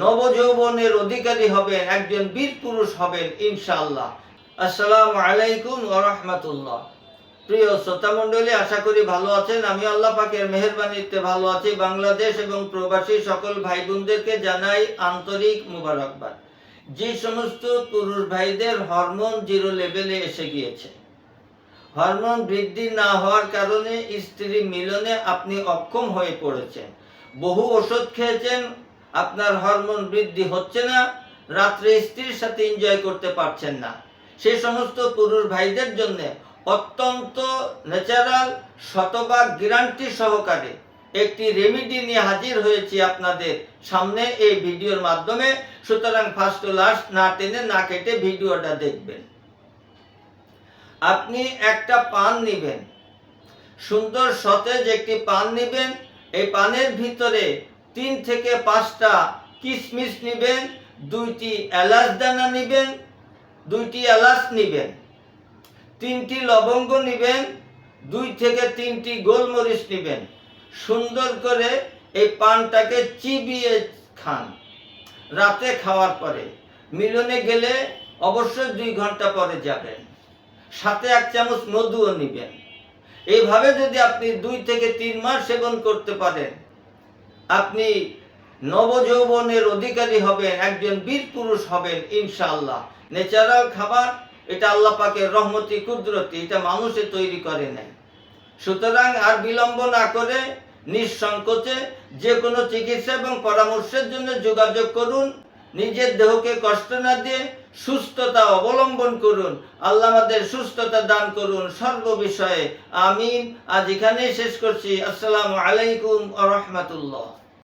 নবযৌবনের অধিকারী হবেন, একজন বীর পুরুষ হবেন ইনশাআল্লাহ। আসসালামু আলাইকুম রাহমাতুল্লাহ। প্রিয় শ্রোতা মণ্ডলী, আশা করি ভালো আছেন। আমি আল্লাহ পাকের মেহেরবানিতে ভালো আছি। বাংলাদেশ এবং প্রবাসী সকল ভাই বোনদেরকে জানাই আন্তরিক মুবারকবাদ। যে সমস্ত পুরুষ ভাইদের হরমোন জিরো লেভেলে এসে গিয়েছে। হরমোন বৃদ্ধি না হওয়ার কারণে স্ত্রী মিলনে আপনি অক্ষম হয়ে পড়েছেন। বহু ওষুধ খেয়েছেন আপনার হরমোন বৃদ্ধি হচ্ছে না, রাত্রে স্ত্রীর সাথে এনজয় করতে পারছেন না। সেই সমস্ত পুরুষ ভাইদের জন্য অত্যন্ত ন্যাচারাল শতভাগ গ্যারান্টি সহকারে একটি রেমিডি নিয়ে হাজির হয়েছি আপনাদের সামনে এই ভিডিওর মাধ্যমে। সুতরাং ফার্স্ট লাস্ট না টেনে না কেটে ভিডিওটা দেখবেন। আপনি একটা পান নেবেন। সুন্দর সতেজ একটি পান নেবেন। এই পানের ভিতরে তিন থেকে পাঁচটা কিশমিশ নেবেন, দুইটি এলাচ দানা নেবেন, দুইটি এলাচ নেবেন, তিনটি লবঙ্গ নেবেন, দুই থেকে তিনটি গোলমরিচ নেবেন। সুন্দর করে এই পানটাকে চিবিয়ে খান রাতে খাওয়ার পরে। মিলনে গেলে অবশ্যই দুই ঘণ্টা পরে যাবেন। সাথে এক চামচ মধুও নেবেন। এইভাবে যদি আপনি দুই থেকে তিন মাস সেবন করতে পারেন আপনি নবযৌবনের অধিকারী হবেন, একজন বীর পুরুষ হবেন, ইনশাআল্লাহ। ন্যাচারাল খাবার, এটা আল্লাহ পাকের রহমতি, কুদরতি, এটা মানুষে তৈরি করে নেয়। সুতরাং আর বিলম্ব না করে, নিঃসংকোচে যে কোনো চিকিৎসা এবং পরামর্শের জন্য যোগাযোগ করুন, নিজের দেহকে কষ্ট না দিয়ে সুস্থতা অবলম্বন করুন, আল্লাহ আমাদের সুস্থতা দান করুন। সর্ব বিষয়ে আমিন। আজ এখানেই শেষ করছি। আসসালামু আলাইকুম আ রহমতুল্লাহ।